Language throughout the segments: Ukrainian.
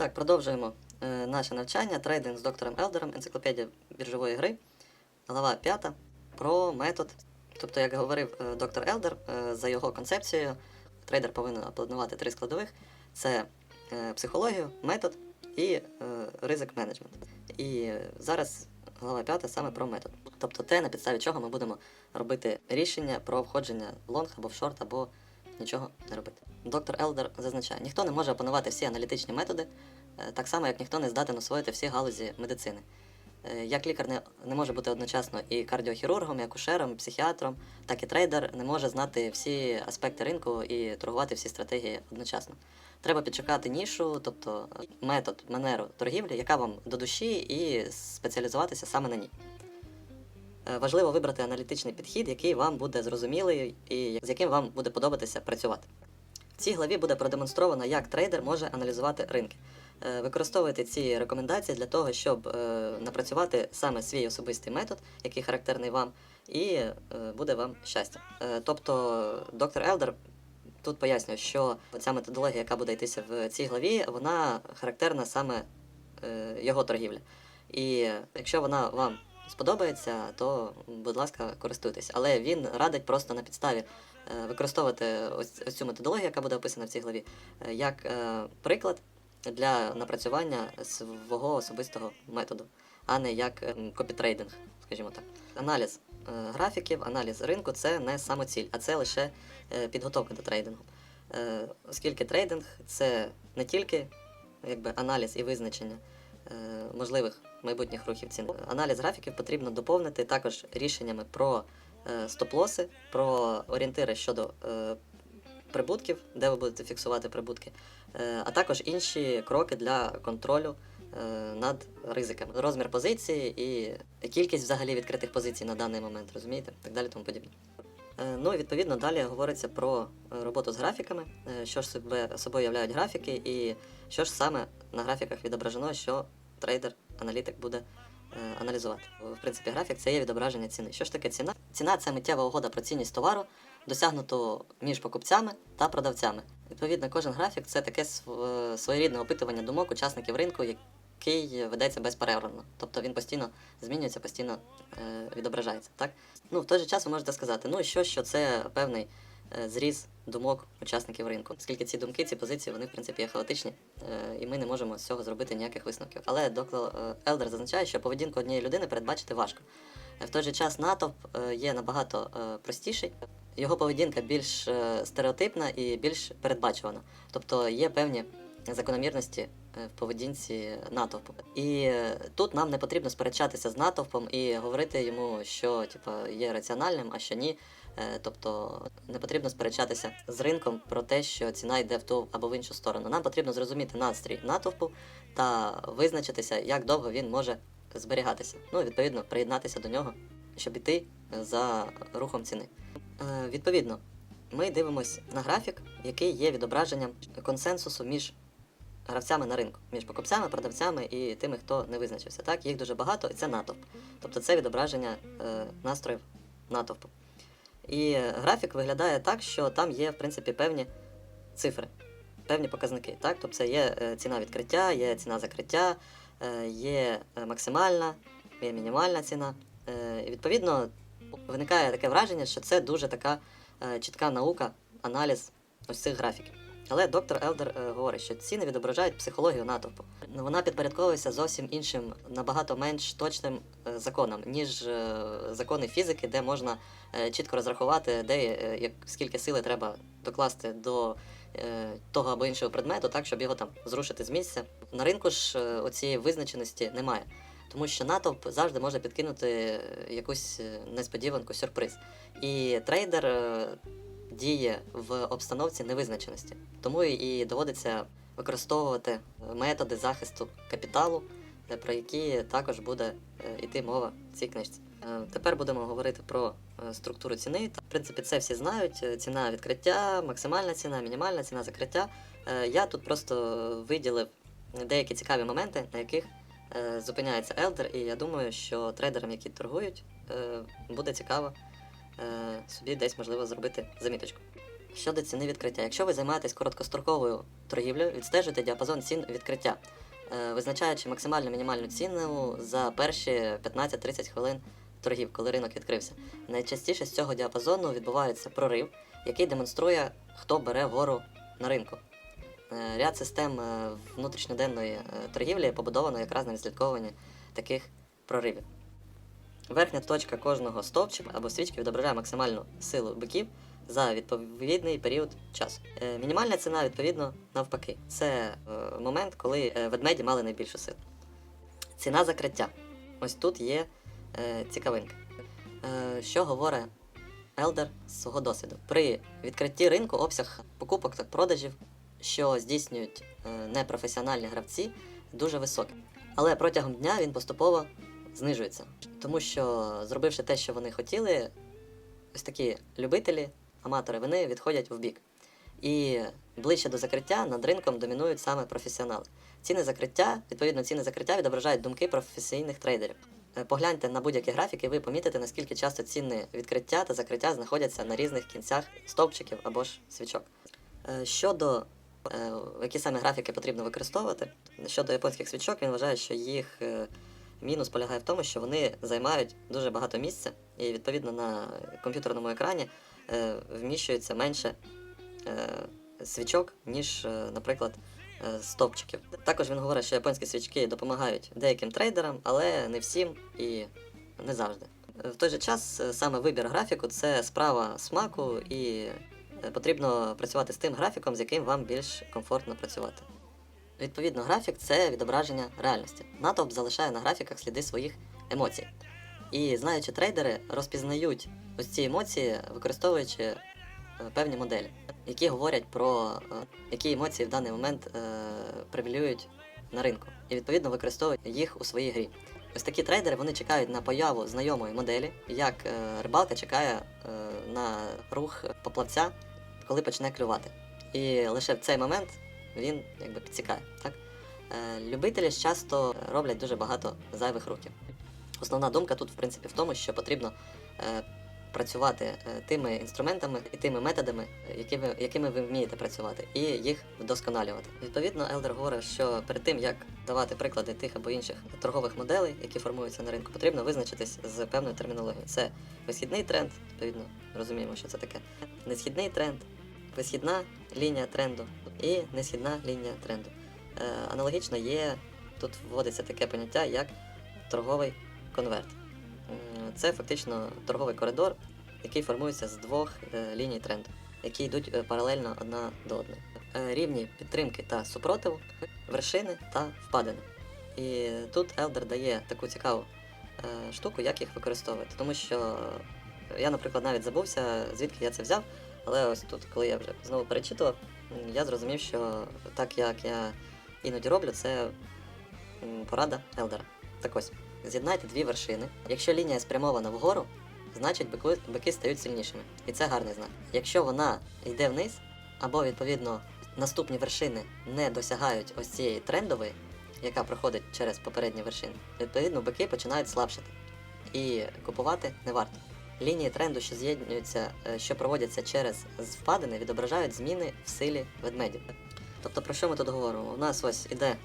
Так, продовжуємо е, наше навчання. Трейдинг з доктором Елдером, енциклопедія біржової гри, глава 5 про метод. Тобто, як говорив е, доктор Елдер, е, за його концепцією, трейдер повинен опанувати три складових: це е, психологію, метод і е, ризик менеджмент. І зараз глава 5 саме про метод. Тобто те, на підставі чого ми будемо робити рішення про входження в лонг або в шорт, або нічого не робити. Доктор Елдер зазначає, ніхто не може опанувати всі аналітичні методи, е, так само як ніхто не здатен освоїти всі галузі медицини. Е, Як лікар не, не може бути одночасно і кардіохірургом, і акушером, і психіатром, так і трейдер не може знати всі аспекти ринку і торгувати всі стратегії одночасно. Треба підшукати нішу, тобто метод, манеру торгівлі, яка вам до душі, і спеціалізуватися саме на ній. Е, Важливо вибрати аналітичний підхід, який вам буде зрозумілий і з яким вам буде подобатися працювати. Цій главі буде продемонстровано, як трейдер може аналізувати ринки. Е, Використовуйте ці рекомендації для того, щоб е, напрацювати саме свій особистий метод, який характерний вам, і е, буде вам щастя. Тобто, доктор Елдер тут пояснює, що ця методологія, яка буде йтися в цій главі, вона характерна саме його торгівлі. І якщо вона вам сподобається, то, будь ласка, користуйтесь. Але він радить просто на підставі використовувати ось, цю методологію, яка буде описана в цій главі, е, як е, приклад для напрацювання свого особистого методу, а не як ем, копітрейдинг, скажімо так. Аналіз е, графіків, аналіз ринку це не самоціль, а це лише е, підготовка до трейдингу. Е, Оскільки трейдинг це не тільки якби, аналіз і визначення е, можливих майбутніх рухів ціни. Аналіз графіків потрібно доповнити також рішеннями про е, стоп-лоси, про орієнтири щодо е, прибутків, де ви будете фіксувати прибутки, е, а також інші кроки для контролю е, над ризиками. Розмір позиції і кількість взагалі відкритих позицій на даний момент, розумієте? Так далі тому подібне. Е, Ну і відповідно далі говориться про е, роботу з графіками, е, що ж себе собою являють графіки, і що ж саме на графіках відображено, що трейдер, аналітик буде е, аналізувати. В принципі, графік це є відображення ціни. Що ж таке ціна? Ціна це миттєва угода про цінність товару, досягнуту між покупцями та продавцями. Відповідно, кожен графік це таке своєрідне опитування думок учасників ринку, який ведеться безперервно. Тобто він постійно змінюється, постійно е, відображається. Так? Ну, в той же час ви можете сказати, ну що, що це певний е, зріз думок учасників ринку. Оскільки ці думки, ці позиції, вони в принципі є хаотичні, е, і ми не можемо з цього зробити ніяких висновків. Але доктор е, Елдер зазначає, що поведінку однієї людини передбачити важко. В той же час натовп е, є набагато е, простіший. Його поведінка більш е, стереотипна і більш передбачувана. Тобто є певні закономірності в поведінці натовпу. І тут нам не потрібно сперечатися з натовпом і говорити йому, що типа, є раціональним, а що ні. Тобто не потрібно сперечатися з ринком про те, що ціна йде в ту або в іншу сторону. Нам потрібно зрозуміти настрій натовпу та визначитися, як довго він може зберігатися. Ну, відповідно, приєднатися до нього, щоб іти за рухом ціни. Е, Відповідно, ми дивимося на графік, який є відображенням консенсусу між гравцями на ринку, між покупцями, продавцями і тими, хто не визначився. Так, їх дуже багато, і це натовп. Тобто це відображення е, настроїв натовпу. І е, графік виглядає так, що там є, в принципі, певні цифри, певні показники. Так? Тобто це є е, ціна відкриття, є ціна закриття, е, є е, максимальна, є мінімальна ціна. Е, І відповідно виникає таке враження, що це дуже така е, чітка наука, аналіз ось цих графіків. Але доктор Елдер е, говорить, що ціни відображають психологію натовпу. Ну, Вона підпорядковується зовсім іншим, набагато менш точним е, законам, ніж е, закони фізики, де можна е, чітко розрахувати, де е, скільки сили треба докласти до е, того або іншого предмету, так, щоб його там зрушити з місця. На ринку ж е, оцієї визначеності немає. Тому що натовп завжди може підкинути е, якусь е, несподіванку, сюрприз. І трейдер е, діє в обстановці невизначеності. Тому і- доводиться використовувати е, методи захисту капіталу, е, про які також буде е, йти мова в цій книжці. Е, Тепер будемо говорити про е, структуру ціни. В принципі, це всі знають: Е, ціна відкриття, максимальна ціна, мінімальна ціна закриття. Я тут просто виділив деякі цікаві моменти, на яких зупиняється Елдер, і я думаю, що трейдерам, які торгують, буде цікаво собі десь можливо зробити заміточку. Щодо ціни відкриття, якщо ви займаєтесь короткостроковою торгівлею, відстежуйте діапазон цін відкриття, визначаючи максимальну мінімальну ціну за перші 15-30 хвилин торгів, коли ринок відкрився. Найчастіше з цього діапазону відбувається прорив, який демонструє, хто бере вгору на ринку. Е, Ряд систем е, внутрішньоденної е, торгівлі побудовано якраз на відслідковуванні таких проривів. Верхня точка кожного стовпчика або свічки відображає максимальну силу биків за відповідний період часу. Мінімальна ціна, відповідно, навпаки. Це момент, коли ведмеді мали найбільшу силу. Ціна закриття. Ось тут є е, цікавинка. Е, що говорить Елдер з свого досвіду? При відкритті ринку обсяг покупок та продажів, що здійснюють е, непрофесіональні гравці, дуже високий. Але протягом дня він поступово знижується. Тому що, зробивши те, що вони хотіли, ось такі любителі, аматори, вони відходять в бік. І ближче до закриття над ринком домінують саме професіонали. Ціни закриття, відповідно, ціни закриття відображають думки професійних трейдерів. Е, Погляньте на будь-які графіки, ви помітите, наскільки часто ціни відкриття та закриття знаходяться на різних кінцях стовпчиків або ж свічок. Е, Щодо е, які саме графіки потрібно використовувати, щодо японських свічок, він вважає, що їх мінус полягає в тому, що вони займають дуже багато місця, і відповідно на комп'ютерному екрані вміщується менше свічок, ніж, наприклад, е, стовпчиків. Також він говорить, що японські свічки допомагають деяким трейдерам, але не всім і не завжди. В той же час е, саме вибір графіку це справа смаку, і е, потрібно працювати з тим графіком, з яким вам більш комфортно працювати. Відповідно, графік це відображення реальності. Натовп залишає на графіках сліди своїх емоцій. І знаючи трейдери, розпізнають ось ці емоції, використовуючи певні моделі, які говорять про е, які емоції в даний момент е, превалюють на ринку, і відповідно використовують їх у своїй грі. Ось такі трейдери вони чекають на появу знайомої моделі, як е, рибалка чекає е, на рух поплавця, коли почне клювати. І лише в цей момент він якби підсікає. Так? Е, любителі часто роблять дуже багато зайвих рухів. Основна думка тут, в принципі, в тому, що потрібно е, працювати е, тими інструментами і тими методами, е, які ви, якими ви вмієте працювати, і їх вдосконалювати. Відповідно, Елдер говорить, що перед тим як давати приклади тих або інших торгових моделей, які формуються на ринку, потрібно визначитись з певною термінологією. Це висхідний тренд, відповідно, розуміємо, що це таке. Несхідний тренд, висхідна лінія тренду і несхідна лінія тренду. Е, аналогічно є тут вводиться таке поняття, як торговий конверт. Це фактично торговий коридор, який формується з двох е, ліній тренду, які йдуть е, паралельно одна до одної. Е, рівні підтримки та супротиву, вершини та впадини. І тут Елдер дає таку цікаву штуку, як їх використовувати. Тому що я, наприклад, навіть забувся, звідки я це взяв, але ось тут, коли я вже знову перечитував, я зрозумів, що так як я іноді роблю, це порада Елдера. Так ось, з'єднайте дві вершини. Якщо лінія спрямована вгору, значить бики, стають сильнішими. І це гарний знак. Якщо вона йде вниз, або відповідно наступні вершини не досягають ось цієї трендової, яка проходить через попередні вершини, відповідно бики починають слабшати. І купувати не варто. Лінії тренду, що з'єднуються, е, що проводяться через впадини, відображають зміни в силі ведмедів. Тобто, про що ми тут говоримо? У нас ось іде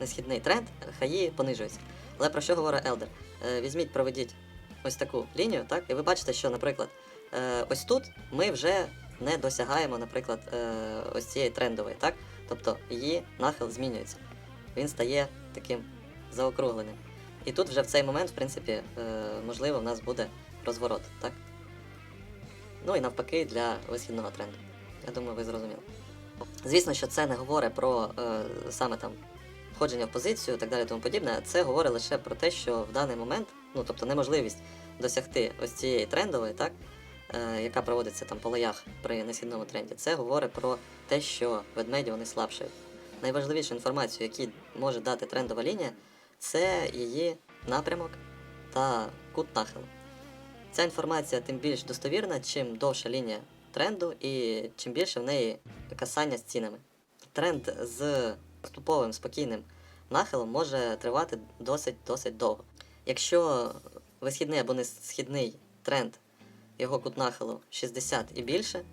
несхідний тренд, хаї понижуються. Але про що говорить Елдер? Е, візьміть, проведіть ось таку лінію, так, і ви бачите, що, наприклад, е, ось тут ми вже не досягаємо, наприклад, е, ось цієї трендової, так? Тобто її нахил змінюється. Він стає таким заокругленим. І тут вже в цей момент, в принципі, можливо, в нас буде розворот, так? Ну і навпаки для висхідного тренду. Я думаю, ви зрозуміли. Звісно, що це не говорить про е, саме там входження в позицію і так далі, тому подібне. Це говорить лише про те, що в даний момент, ну тобто неможливість досягти ось цієї трендової, так, е, яка проводиться там по лоях при несхідному тренді, це говорить про те, що ведмеді вони слабші. Найважливішу інформацію, яку може дати трендова лінія, це її напрямок та кут нахилу. Ця інформація тим більш достовірна, чим довша лінія тренду і чим більше в неї касання з цінами. Тренд з поступовим спокійним нахилом може тривати досить досить довго. Якщо висхідний або несхідний тренд, його кут нахилу 60 і більше,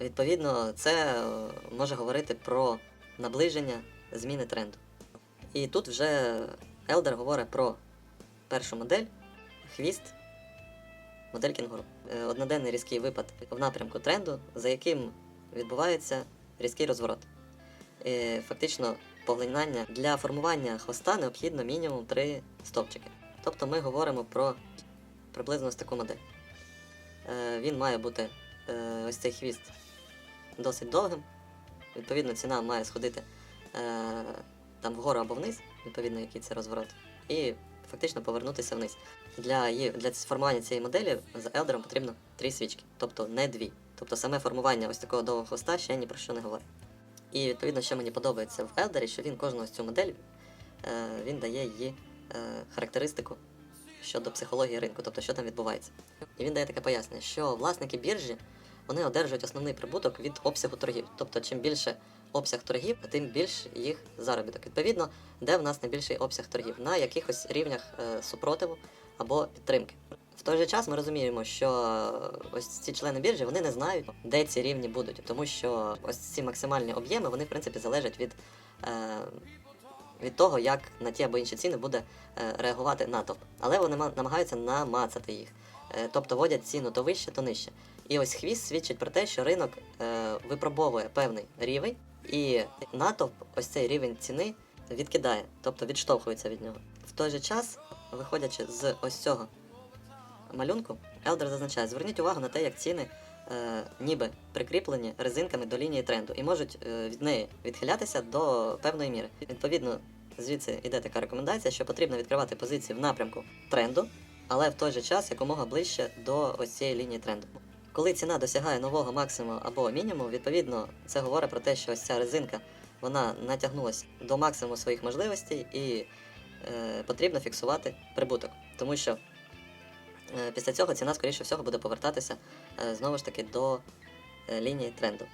Відповідно, це е, може говорити про наближення зміни тренду. І тут вже Елдер говорить про першу модель хвіст, модель кінгуру. Е, Одноденний різкий випад в напрямку тренду, за яким відбувається різкий розворот. Е, Фактично, поглинання для формування хвоста необхідно мінімум 3 стовпчики. Тобто ми говоримо про приблизно ось таку модель. Е, Він має бути е, ось цей хвіст досить довгим. Відповідно, ціна має сходити е, там вгору або вниз, відповідно, який це розворот, і фактично повернутися вниз. Для, її, для формування цієї моделі за елдером потрібно три свічки, тобто не дві. Тобто саме формування ось такого довгого хвоста ще ні про що не говорить. І відповідно, що мені подобається в елдері, що він кожну ось цю модель е, він дає її е, характеристику щодо психології ринку, тобто що там відбувається. І він дає таке пояснення, що власники біржі вони одержують основний прибуток від обсягу торгів. Тобто, чим більше обсяг торгів, тим більш їх заробіток. Відповідно, де в нас найбільший обсяг торгів? На якихось рівнях е, супротиву або підтримки. В той же час ми розуміємо, що е, ось ці члени біржі вони не знають, де ці рівні будуть, тому що ось ці максимальні об'єми вони в принципі залежать від. Е, від того, як на ті або інші ціни буде е, реагувати натовп. Але вони ма- намагаються намацати їх. Е, тобто водять ціну то вище, то нижче. І ось хвіст свідчить про те, що ринок е, випробовує певний рівень, і натовп ось цей рівень ціни відкидає, тобто відштовхується від нього. В той же час, виходячи з ось цього малюнку, Елдер зазначає, зверніть увагу на те, як ціни е, ніби прикріплені резинками до лінії тренду і можуть е, від неї відхилятися до певної міри. Відповідно, звідси йде така рекомендація, що потрібно відкривати позиції в напрямку тренду, але в той же час якомога ближче до ось цієї лінії тренду. Коли ціна досягає нового максимуму або мінімуму, відповідно, це говорить про те, що ось ця резинка вона натягнулася до максимуму своїх можливостей і е, потрібно фіксувати прибуток. Тому що після цього ціна, скоріше всього, буде повертатися е, знову ж таки до е, лінії тренду.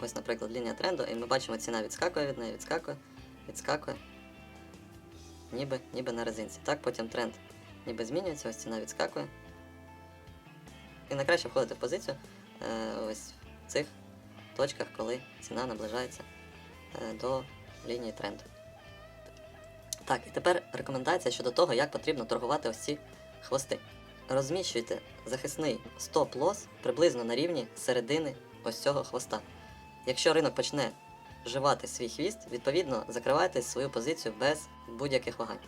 Ось, наприклад, лінія тренду, і ми бачимо, ціна відскакує від неї, відскакує, відскакує, ніби, ніби на резинці. Так, потім тренд ніби змінюється, ось ціна відскакує. І найкраще входити в позицію е, ось в цих точках, коли ціна наближається е, до лінії тренду. Так, і тепер рекомендація щодо того, як потрібно торгувати ось ці хвости. Розміщуйте захисний стоп-лос приблизно на рівні середини ось цього хвоста. Якщо ринок почне вживати свій хвіст, відповідно закривайте свою позицію без будь-яких вагань.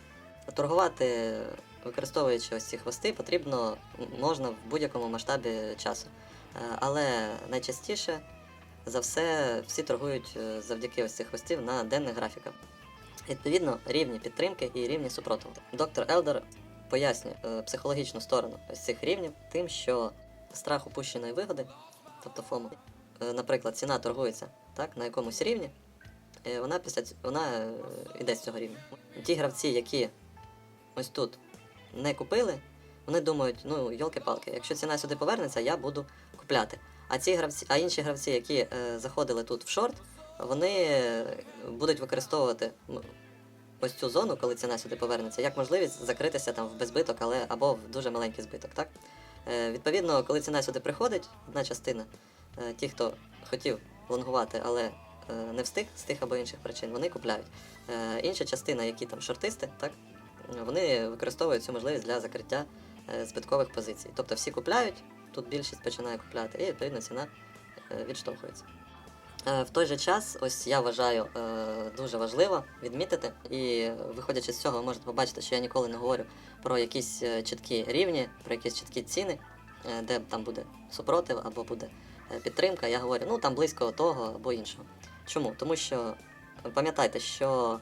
Торгувати, використовуючи ось ці хвости, потрібно можна в будь-якому масштабі часу. Е, Але найчастіше за все всі торгують е, завдяки ось цих хвостів на денних графіках. Відповідно, рівні підтримки і рівні супротиву. Доктор Елдер пояснює е, психологічну сторону ось цих рівнів тим, що страх упущеної вигоди, тобто ФОМО, е, наприклад, ціна торгується так, на якомусь рівні, е, вона після вона йде з цього рівня. Ті гравці, які ось тут не купили, вони думають, ну йолки-палки, якщо ціна сюди повернеться, я буду купляти. А ці гравці, а інші гравці, які заходили тут в шорт, вони будуть використовувати ось цю зону, коли ціна сюди повернеться, як можливість закритися там в безбиток, але або в дуже маленький збиток. Так? Е, відповідно, коли ціна сюди приходить, одна частина, е, ті, хто хотів лонгувати, але е, не встиг з тих або інших причин, вони купляють. Е, інша частина, які там шортисти, так, вони використовують цю можливість для закриття е, збиткових позицій. Тобто всі купляють, тут більшість починає купляти, і відповідно ціна е, відштовхується. Е, В той же час, ось я вважаю е, дуже важливо відмітити, і виходячи з цього, ви можете побачити, що я ніколи не говорю про якісь е, чіткі рівні, про якісь чіткі ціни, де там буде супротив або буде підтримка. Я говорю, ну там близько того або іншого. Чому? Тому що пам'ятайте, що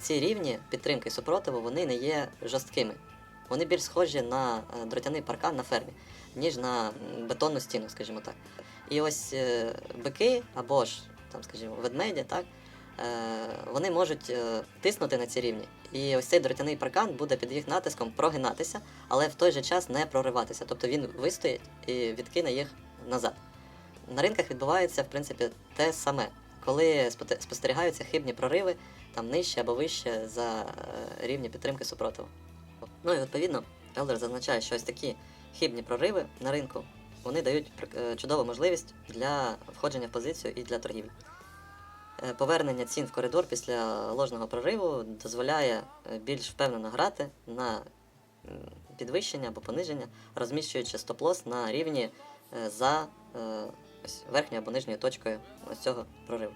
ці рівні підтримки і супротиву вони не є жорсткими. Вони більш схожі на дротяний паркан на фермі, ніж на бетонну стіну, скажімо так. І ось е, бики або ж, там, скажімо, ведмеді, так, е, вони можуть е, тиснути на ці рівні. І ось цей дротяний паркан буде під їх натиском прогинатися, але в той же час не прориватися. Тобто він вистоїть і відкине їх назад. На ринках відбувається, в принципі, те саме, коли спостерігаються хибні прориви там нижче або вище за рівні підтримки супротиву. Ну і відповідно, Елдер зазначає, що ось такі хибні прориви на ринку вони дають е, чудову можливість для входження в позицію і для торгівлі. Е, Повернення цін в коридор після ложного прориву дозволяє е, більш впевнено грати на підвищення або пониження, розміщуючи стоп-лос на рівні за верхньою або нижньою точкою ось цього прориву.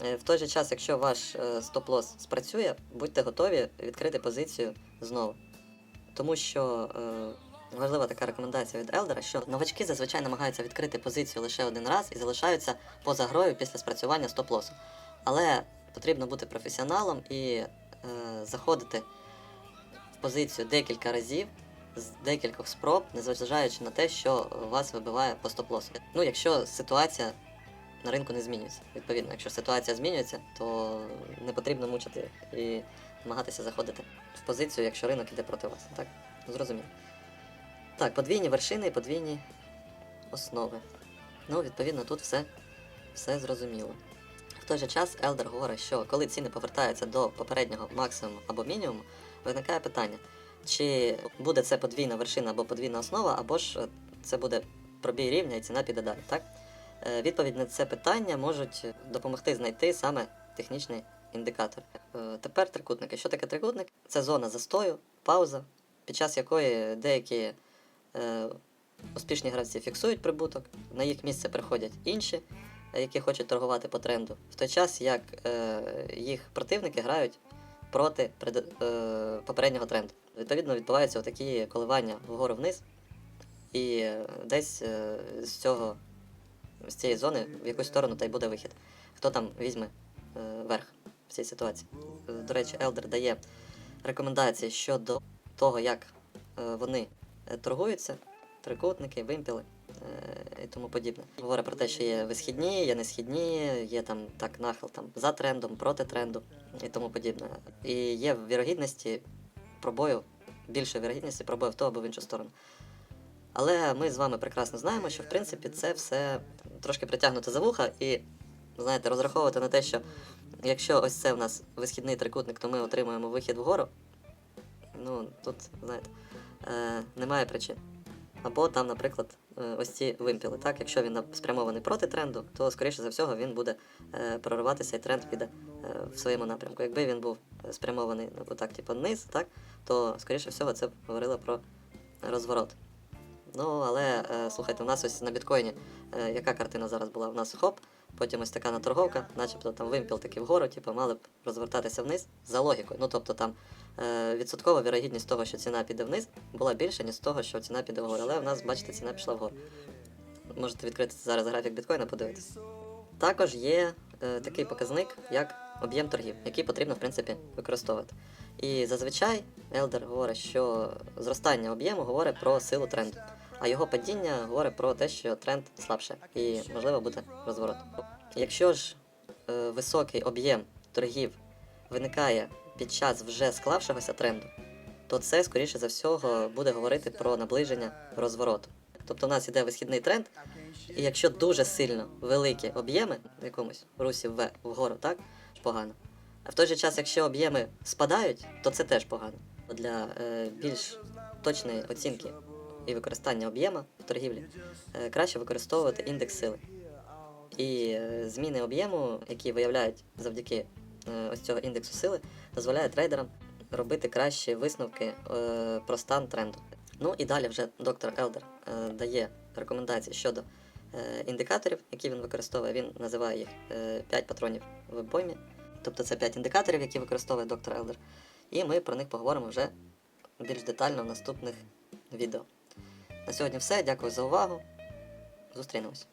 В той же час, якщо ваш е, стоп-лос спрацює, будьте готові відкрити позицію знову. Тому що важлива така рекомендація від Елдера, що новачки зазвичай намагаються відкрити позицію лише один раз і залишаються поза грою після спрацювання стоп-лосу. Але потрібно бути професіоналом і е, заходити в позицію декілька разів з декількох спроб, незважаючи на те, що вас вибиває по стоп-лосу. Ну, якщо ситуація на ринку не змінюється. Відповідно, якщо ситуація змінюється, то не потрібно мучити і намагатися заходити в позицію, якщо ринок іде проти вас. Так? Зрозуміло. Так, подвійні вершини і подвійні основи. Ну, відповідно, тут все, все зрозуміло. В той же час Елдер говорить, що коли ціни повертаються до попереднього максимуму або мінімуму, виникає питання, чи буде це подвійна вершина або подвійна основа, або ж це буде пробій рівня і ціна піде далі. Так? Е, Відповідь на це питання можуть допомогти знайти саме технічний індикатор. Е, Тепер трикутники. Що таке трикутник? Це зона застою, пауза, під час якої деякі успішні гравці фіксують прибуток, на їх місце приходять інші, е, які хочуть торгувати по тренду, в той час як е, їх противники грають проти е, попереднього тренду. Відповідно, відбуваються такі коливання вгору-вниз, і е, десь е, з цього з цієї зони в якусь сторону та й буде вихід. Хто там візьме е, верх в цій ситуації. Е, До речі, Елдер дає рекомендації щодо того, як е, вони е, торгуються, трикутники, вимпіли е, і тому подібне. Говорить про те, що є висхідні, є несхідні, є там так нахил там за трендом, проти тренду і тому подібне. І є вірогідності пробою, більше вірогідності пробою в ту або в іншу сторону. Але ми з вами прекрасно знаємо, що в принципі це все трошки притягнуто за вуха, і знаєте, розраховувати на те, що якщо ось це в нас висхідний трикутник, то ми отримуємо вихід вгору. Ну, тут, знаєте, е, немає причин. Або там, наприклад, е, ось ці вимпіли. Так? Якщо він спрямований проти тренду, то скоріше за всього він буде е, прориватися і тренд піде е, в своєму напрямку. Якби він був спрямований ну, отак, типу, вниз, так, то скоріше всього це б говорило про розворот. Ну, але слухайте, у нас ось на біткоїні яка картина зараз була? У нас хоп, потім ось така наторговка, начебто там вимпіл такий вгору, типу, мали б розвертатися вниз за логікою. Ну тобто там відсоткова вірогідність того, що ціна піде вниз, була більша, ніж того, що ціна піде вгору. Але в нас, бачите, ціна пішла вгору. Можете відкрити зараз графік біткоїна, подивитися. Також є е, такий показник, як об'єм торгів, який потрібно, в принципі, використовувати. І зазвичай Елдер говорить, що зростання об'єму говорить про силу тренду, а його падіння говорить про те, що тренд слабше і можливо буде розворот. Якщо ж е, високий об'єм торгів виникає під час вже склавшогося тренду, то це, скоріше за всього, буде говорити про наближення розвороту. Тобто у нас іде висхідний тренд, і якщо дуже сильно великі об'єми в якомусь русі в вгору, так погано. А в той же час, якщо об'єми спадають, то це теж погано. Для е, більш точної оцінки і використання об'єма в торгівлі е, краще використовувати індекс сили. І е, зміни об'єму, які виявляють завдяки ось цього індексу сили, дозволяє трейдерам робити кращі висновки е, про стан тренду. Ну і далі вже доктор Елдер е, дає рекомендації щодо е, індикаторів, які він використовує. Він називає їх 5 патронів в обоймі. Тобто це 5 індикаторів, які використовує доктор Елдер. І ми про них поговоримо вже більш детально в наступних відео. На сьогодні все. Дякую за увагу. Зустрінемось.